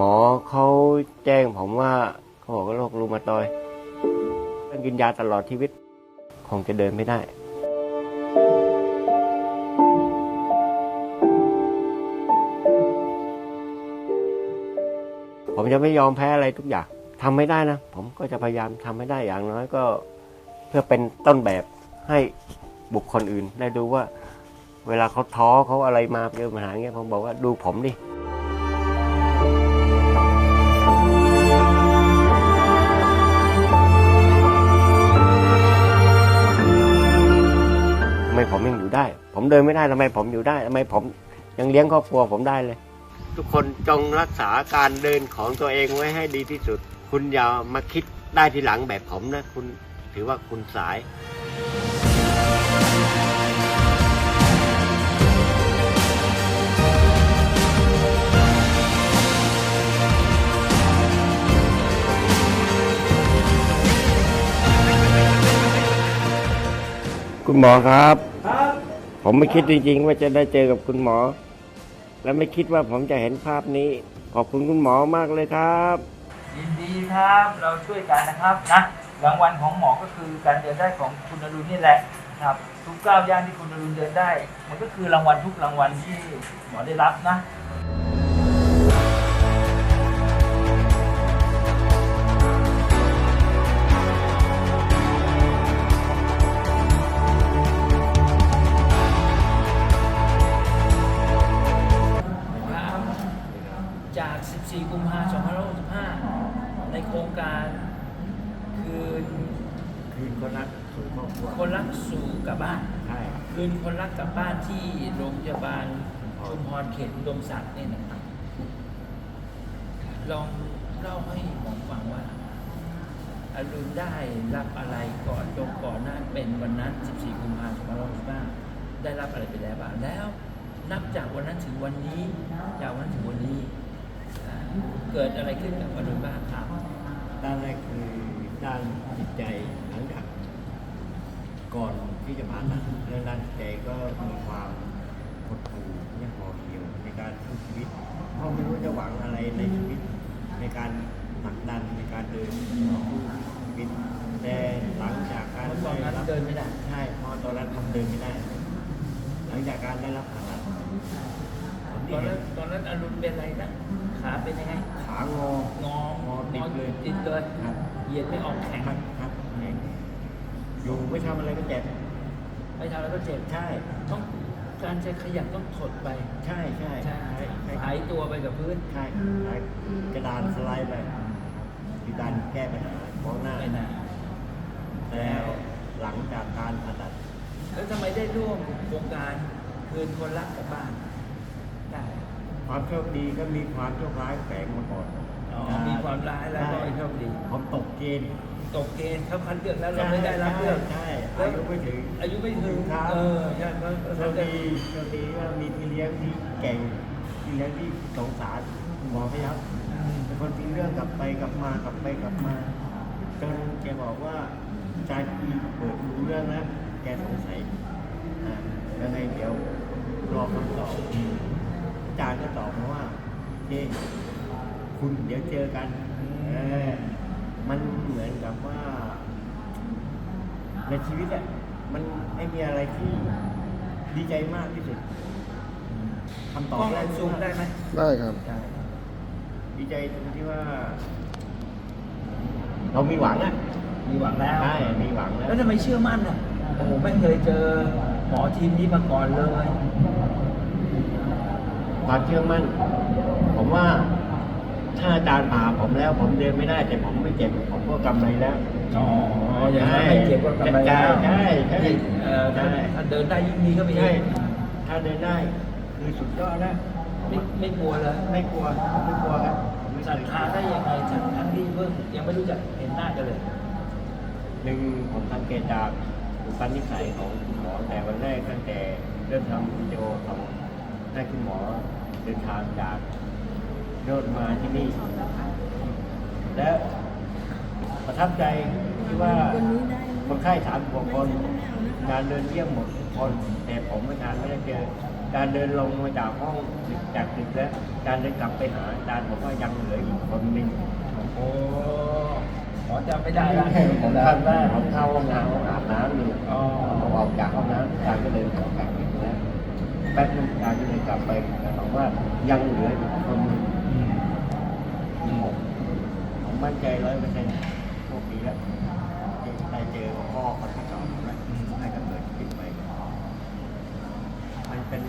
หมอเขาแจ้งผมว่าเขาบอกว่าโรครูมาตอยต้องกินยาตลอดชีวิต คงจะเดินไม่ได้ผมจะไม่ยอมแพ้อะไรทุกอย่างทำไม่ได้นะ ผมก็จะพยายามทำให้ได้อย่างน้อยก็เพื่อเป็นต้นแบบให้บุคคลอื่น ได้ดูว่า เวลาเขาท้อเขาอะไรมาเจอปัญหาอย่างเงี้ยผมบอกว่าดูผมดิ ผมเดินไม่ได้ทำไมผมอยู่ได้ทำไมผมยังเลี้ยงครอบครัวผมได้เลย ทุกคนจงรักษาการเดินของตัวเองไว้ให้ดีที่สุด คุณอย่ามาคิดได้ทีหลังแบบผมนะ คุณถือว่าคุณสายคุณหมอครับครับ ผมไม่คิดจริงๆ ว่าจะได้เจอกับคุณหมอ และไม่คิดว่าผมจะเห็นภาพนี้ ขอบคุณคุณหมอมากเลยครับยินดีครับเราช่วยกันนะครับนะรางวัลของหมอก็คือการเดินได้ของคุณอรุณนี่แหละครับ ทุกก้าวย่างที่คุณอรุณเดินได้ มันก็คือรางวัลทุกรางวัลที่หมอได้รับนะ ขตอุดมศักดิ์เนี่ยนะครับ ลองเล่าให้ผมอฟังว่าอรุณได้รับอะไรก่อนตรงก่อนหน้าเป็นวันนั้น 14 กุมภาพันธ์2565ได้รับอะไรไปแล้วบ้างแล้ว นับจากวันนั้นถึงวันนี้ จากวันนั้นถึงวันนี้ เกิดอะไรขึ้นกับอรุณบ้างครับด้านแรกคือด้านจิตใจหลังจากก่อนที่จะผ่าตัดเรื่องด้านจิตใจก็มีความหดหู่เนี่ยพอเหี่ยวในการสู้ชีวิตเพราะไม่รู้จะ หวังอะไรในชีวิตในการผลักดันในการเดินสู้ชีวิตแต่หลังจากการเพราะตอนนั้นได้รับเดินไม่ได้ใช่เพราะตอนนั้นผมเดินไม่ได้ หลังจากการได้รับผ่าตัดผมตที่อนเห็นั้นนตอนนั้นอรุณเป็นอะไรนะขาเป็นยังไงขางององอติดเลยติดเลยครับเหยียดไม่ออกแข็งครับครับแข็งอยู่ไม่ทำอะไรก็เจ็บไม่ทำแล้วก็เจ็บใช่ต้อง การจะขยับต้องถดไปใช่ใช่ใช่ใช่ใช่หายตัวไปกับพื้นใช่ใช่กระดานสไลด์ไปคือการแก้ปัญหามองหน้าไม่น่าแล้วหลังจากการผ่าตัด แล้วทำไมได้ร่วมโครงการคืนคนรักกลับบ้านได้ความโชคดีก็มีความโชคร้ายแฝงมาก่อนอ๋อมีความร้ายแล้วก็โชคดีผมตกเกณฑ์ ตกเกณฑ์เขาคัดเลือกแล้วเราไม่ได้รับเลือกใช่แล้อาวยุไม่ถึงอายุไม่ถึงครับเออใช่ก็โชคดีโชคดีว่ามีพี่เลี้ยงที่เก่งพี่เลี้ยงที่สงสารหมอพยับเป็นคนมีเรื่องกลับไปกลับมากลับไปกลับมาจนแกบอกว่าอาจารย์อีเปิดรู้เรื่องแล้วแกสงสัยอ่ายังไงเดี๋ยวรอคำตอบอาจารย์ก็ตอบมาว่าเย้คุณเดี๋ยวเจอกันเออ มันเหมือนกับว่า ในชีวิตอะมันไม่มีอะไรที่ดีใจมากที่สุดคำตต้ออบงแรกซูมได้ไหมได้ครับ ใช่ดีใจตรงที่ว่า เรามีหวังอะมีหวังแล้วใช่มีหวังแล้วแล้วทำไมเชื่อมั่นอะโอ้โหไม่เคยเจอหมอทีมนี้มาก่อนเลยความเชื่อมั่น ผมว่า ถ้าอาจารย์ผ่าผมแล้ว ผมเดินไม่ได้แต่ผมไม่เจ็บผมก็กำไรแล้วอ๋ออย่างนั้นไม่เจ็บก็กลับไปแล้วใช่ใช่เอ่อถ้าใช่ถ้าเดินได้ยิ่งดีก็ไปอีใช่กถ้าเดินได้คือสุดยอดแล้วไม่ไม่กลัวเลยไม่กลัวผมไม่กลัวครับผมไม่ศรัทธาได้ยังไงทั้งทั้งที่เพิ่งยังไม่รู้จักเห็นหน้ากันเลยหนึ่งผมสังเกตจากอุปนิสัยของคุณหมอแต่วันแรกตั้งแต่เริ่มทำวิดีโอของให้คุณหมอเดินทางจาก โยนมาที่นี่ และประทับใจที่ว่าคนไข้สามกว่าคนงานเดินเยี่ยมหมดทุกคน แต่ผมไม่ทานไม่ได้เจอ การเดินลงมาจากห้องจากตึกแล้วการเดินกลับไปหาอาจารย์บอกว่ายังเหลืออีกคนหนึ่งโอ้หมอจำไม่ได้ละผมทำได้ผมเข้าห้องน้ำอาบน้ำอยู่อ๋อผมออกจากห้องน้ำอาจารย์ก็เดินกลับไปแล้วแป๊บนึงอาจารย์ก็เลยกลับไปแต่บอกว่ายังเหลืออีกคนหนึ่ง อืมอืม ผ มมั่นใจร้อยเปอร์เซ็นต์โชคดีแล้วที่ได้เจอพ่อคนที่สองนะให้กำเนิดขึ้นไปมันเป็น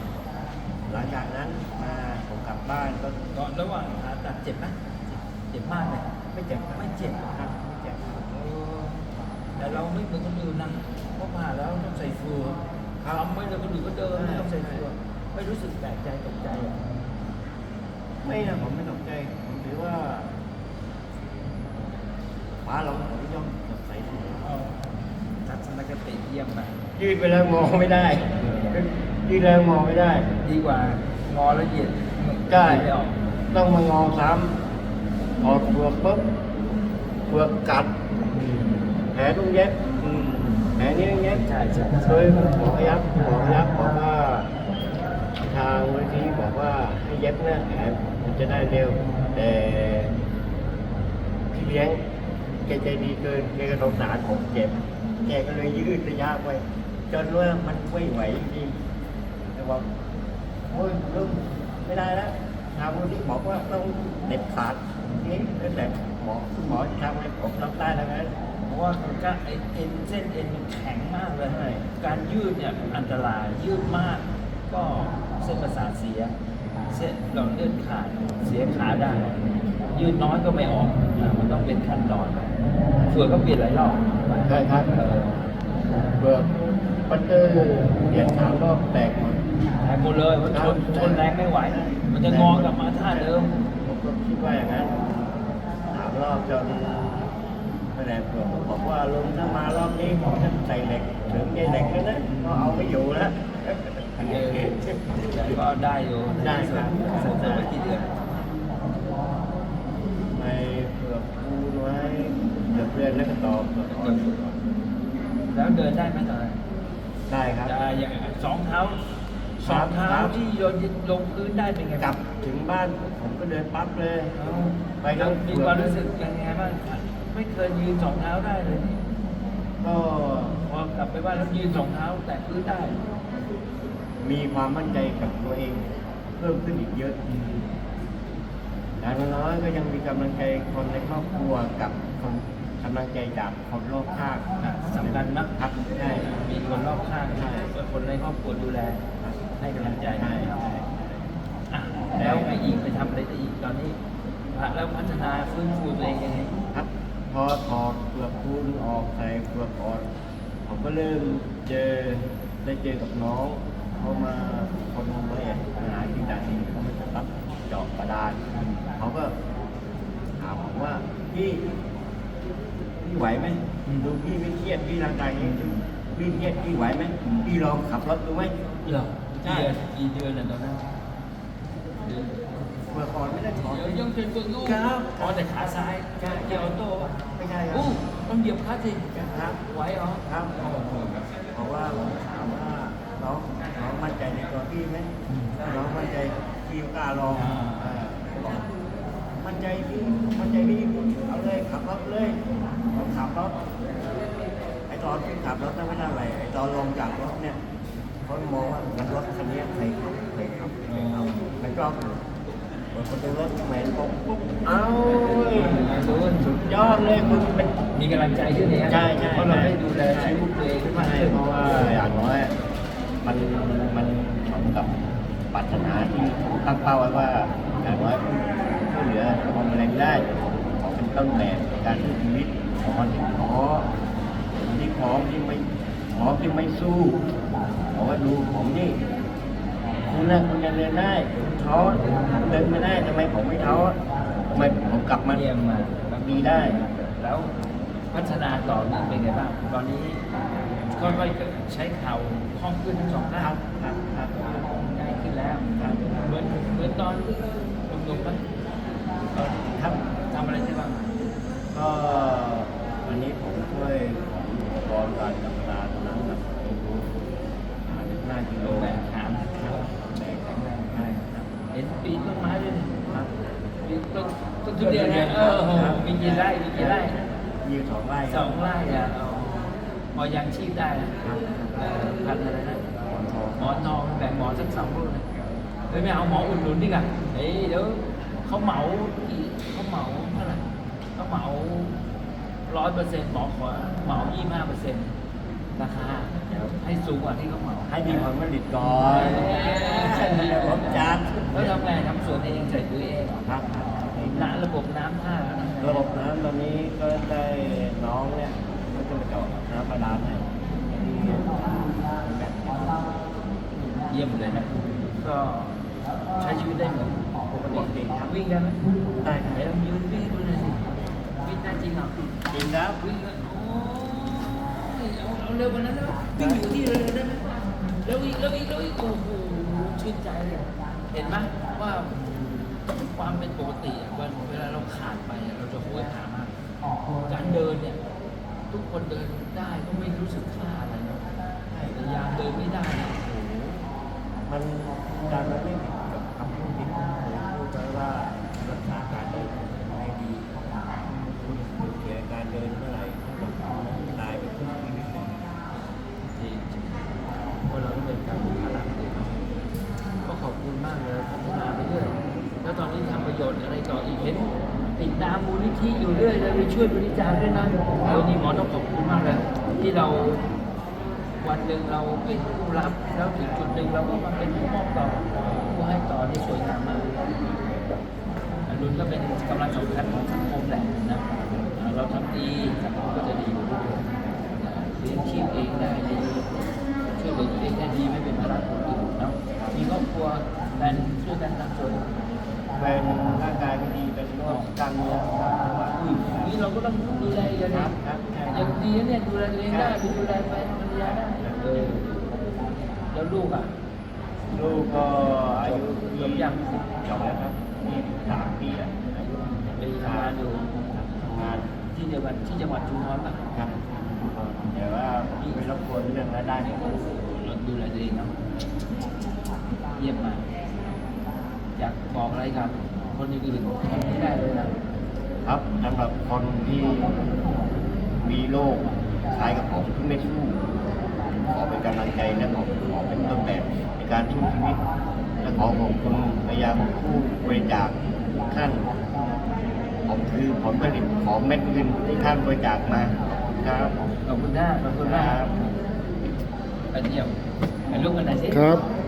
หลังจากนั้นมาผมกลับบ้านก็ก่อนระหว่างผ่าตัดเจ็บไหมเจ็บมากเลยไม่เจ็บครับไม่เจ็บครับไม่เจ็บเออแต่เราไม่เหมือนคนอื่นนะเพราะผ่าแล้วต้องใส่เฟือทำไม่เลยคนอื่นก็เดินไม่ต้องใส่เฟือไม่รู้สึกแปลกใจตกใจอะไม่นะผมไม่ตกใจ ผมถือว่า ฟ้าเราผมย่อมสดใสเสมอเอาทัศนคติเยี่ยมไปยืดไปแล้วมองไม่ได้ ยืดแล้วมองไม่ได้ ดีกว่างอแล้วเหยียดใช่ไม่ออกต้องมางอซ้ำพอเปลือกปุ๊บเปลือกกัดแผลต้องเย็บแผลนี้ต้องเย็บใช่ใช่โดยหมอยักหมอยักบอกว่าทางวิธีบอกว่าให้เย็บนะแผลมันจะได้เร็วแต่พี่เลี้ยง แกใจดีเกินแกก็สงสารผมเจ็บ แกก็เลยยืดระยะไว้ จนว่ามันไม่ไหวจริงแต่ว่าโอ้ยลุงไม่ได้แล้วทางวิธีบอกว่าต้องเด็ดขาดนี่แต่หมอคุณหมอจะทำให้ผมรับได้แล้วนะเพราะว่ามันก็เอ็นเส้นเอ็นมันแข็งมากเลยใช่การยืดเนี่ยอันตรายยืดมาก ก็เส้นประสาทเสีย เส้นหลอดเลือดขาดเสียขาได้ ยืดน้อยก็ไม่ออกอะมันต้องเป็นขั้นตอนเฟือกก็เปลี่ยนหลายรอบใช่ครับเออเบิกปัตเตอร์เปลี่ยนสามรอบแตกหมดแตกหมดเลยมันชนชนแรงไม่ไหว มันจะงอกลับมาท่าเดิมผมก็คิดว่าอย่างนั้นสามรอบจนไม่ได้เผื่อผมบอกว่าลุงถ้ามารอบนี้ผมจะใส่เหล็กถึงใยเหล็กแล้วนะก็เอาไม่อยู่แล้วเออแต่ก็ได้อยู่ได้ครับเสริมเสริมไปกี่เดือน ไปเผื่อปูนไว้ เดือนแล้วก็ตอบแล้วเดินได้ไหมตอนนั้นได้ครับจะอย่างสองเท้าสองเท้าที่โยนลงพื้นได้เป็นไงกลับถึงบ้านผมก็เดินปั๊บเลย ไปแล้วงมีความรู้สึกยังไงบ้างไม่เคยยืนสองเท้าได้เลย ก็พอกลับไปบ้านแล้วยืนสองเท้าแตะพื้นได้ มีความมั่นใจกับตัวเอง เพิ่มขึ้นอีกเยอะอย่างน้อยก็ยังมีกำลังใจคนในครอบครัวกับคน กำลังใจจากคนรอบข้างนะสำคัญมากครับใช่มีคนรอบข้างใช่คนในครอบครัวดูแล ให้กำลังใจใช่ใช่อะแล้วไงอีกไปทำอะไรได้อีกตอนนี้แล้วพัฒนาฟื้นฟูตัวเองยังไงครับ พอถอดเปลือกปูนออกใส่เปลือกอ่อนผมก็เริ่มเจอได้เจอกับน้องเขามาคนมาแอบมาหาที่ด่านนี้เขามาจะรับเจาะกระดานเขาก็ถามผมว่าพี่พี่ ไหวไหมดูพี่ไม่เครียดพี่ร่างกายอย่างนี้พี่เครียดพี่ไหวไหมพี่ลองขับรถดูไหมเหรอใช่กี่เดือนกี่เดือนน่ะตอนนั้นเดือนเมื่อก่อนไม่ได้ถอดเดี๋ยวยังเป็นตัวลูกครับอ๋อแต่ขาซ้ายใช่เกี่ยวออโต้ป่ะไม่ใช่ครับอู้ต้องเหยียบคลัตช์สิครับไหวเหรอครับเพราะว่าผมถามว่าน้องน้องมั่นใจในตัวพี่ไหมถ้าน้องมั่นใจพี่ก็กล้าลองอ่าบอก มั่นใจพี่มั่นใจพี่เอาเลยขับรถเลยผมขับรถไอตอนที่ขับรถนั่นไม่น่าไรไอตอนลงจากรถเนี่ยคนมองว่ามันรถคันนี้ใครขับใครขับใครขับมันก็เปิดประตูรถแหวนปุ๊บปุ๊บเอ้ารู้สุดยอดเลยคุณเป็นมีกำลังใจขึ้นเนี่ยใช่ใช่เพราะเราได้ดูแลชีวิตตัวเองขึ้นมาใช่เพราะว่าอย่างน้อยมันมันเหมือนกับปรารถนาที่ตั้งเป้าไว้ว่าอย่างน้อยช่ วยเหลือคนมะเร็งได้ขอเป็นต้นแบบในการช่วยชีวิตของคนที่ขอคนที่พร้อมที่ไม่พร้อมที่ไม่สู้บอกว่าดูผมนี่คุณนะคุณยังเดินได้คุณท้อเดินไม่ได้ทำไมผมไม่ท้อทำไมผมกลับมาเยี่ยมมากดีได้ แล้วพัฒนาต่อนี้เป็นไงบ้างตอนนี้ค่อยๆใช้เข่าคล่องขึ้นทั้งสองคข้ารังบครับครับง่ายขึ้นแล้วครับเหมือนเหมือนตอนหนุ่มๆมั้ยตอน ครัทำอะไรใช่บ้างก็วันนี้ผมช่วยของบอลการจับลาตอนนั้นครัโห้ากิโลแบกหามครับแบกข้างหน้าใช่ครัเห็นปีนต้นไม้ด้วยนะครับปีนต้นต้นทุเรียนเออโอ้โหมีกี่ไร่มีกี่ไร่มีสองไร่สองไร่อะเอพอยังชีพได้นะครับพันอะไรนะหมอนทองหมอนทองแบกหมอนสักสองลูกนะเฮ้ยไม่เอาหมออุ่นๆดีกว่าเฮ้ยเดี๋ยว เขาเหมากี่เขาเหมาเท่าไหร่เขาเหมาร้อยเปอร์เซ็นต์หมอขอเหมายี่ห้าเปอร์เซ็นต์ราคาเดี๋ยวให้สูงกว่าที่เขาเหมาให้มีผลผลิตก่อนเดี๋ยวผมจัดแล้วทำไงทำสวนเองใส่ปุ๋ยเองครับน้ำระบบน้ำท่าแล้วนะระบบน้ำตอนนี้ก็ได้น้องเนี่ยก็จะมาเจาะน้ำบาดาลให้ที่แบบเยี่ยมเลยนะก็ใช้ชีวิตได้เหมือน ปกติวิ่งได้ไหมได้ไหนลองยืนวิ่งดูหน่อยสิวิ่งได้จริงเหรอจริงครับวิ่งแล้วโอ้ยเอาเอาเร็วกว่านั้นได้ไหมวิ่งอยู่ที่เร็วได้ไหมเร็วอีกเร็วอีกเร็วอีกโอ้โหชื่นใจเลยเห็นไหมว่าความเป็นปกติวันเวลาเราขาดไปเราจะโหยหามากการเดินเนี่ยทุกคนเดินได้ก็ไม่รู้สึกค่าอะไรนะแต่ยามเดินไม่ได้โอ้โหมันการมันไม่ผิดกับคำพูดที่ผมเคยพูดไว้ว่ารักษาการเดินให้ดีคุณคุณเสียการเดินเมื่อไหร่คุณก็ตายไปครึ่งชีวิตเลย จริงเพราะเราต้องเป็นการบุคลากรก็ขอบคุณมากเลยพัฒนาไปเรื่อยแล้วตอนนี้ทำประโยชน์อะไรต่ออีกเห็นติดตามมูลนิธิอยู่เรื่อยเลย ไปช่วยบริจาคด้วยนะเออนี่หมอต้องขอบคุณมากเลยที่เราวันหนึ่งเราเป็นผู้รับแล้วถึงจุดหนึ่งเราก็มาเป็นผู้มอบต่อผู้ให้ต่อที่สวยงามมากอรุณก็เป็นกำลังสำคัญของสังคมแหละนะเอ่อเราทำดีสังคมก็จะดีอยู่ด้วยนะเลี้ยงชีพเองได้ดีช่วยเหลือตัวเองได้ดีไม่เป็นภาระคนอื่นเนาะมีครอบครัวแฟนช่วยกันทำส่วนเป็นร่างกายไม่ดีเป็นโรคกล้ามเนื้ออุ้ยนี่ เราก็ต้องดูแลกันครันะบครับใช่อย่างดีนะเนี่ยดูแลตัวเองได้ไปดูแลแฟนภรรยาได้เออแล้วลูกอะลูกก็อายุจบยังจบแล้วครับมีสามปีแล้วอายุไปทำงานอยู่ทำงานที่เดียวกันที่จังหวัดชุมพรป่ะครับแต่ว่าไม่รบกวนเรื่องรายได้ของผมเราดูแลตัวเองเนาะเยี่ยมมากอยากบอกอะไรครับ คนอื่นๆทำไม่ได้เลยนะครับสำหรับคนที่มีโรคคล้ายกับผมที่ไม่สู้ขอเป็นกำลังใจและขอขอเป็นต้นแบบในการสู้ชีวิต และขอขอบคุณพยาผู้บริจาคท่านผมคือผลผลิตของเม็ดเงินที่ท่านบริจาคมาครับขอบคุณนะขอบคุณคนะรับไปเที่ยวไปลูกกันหน่อยสิครับเ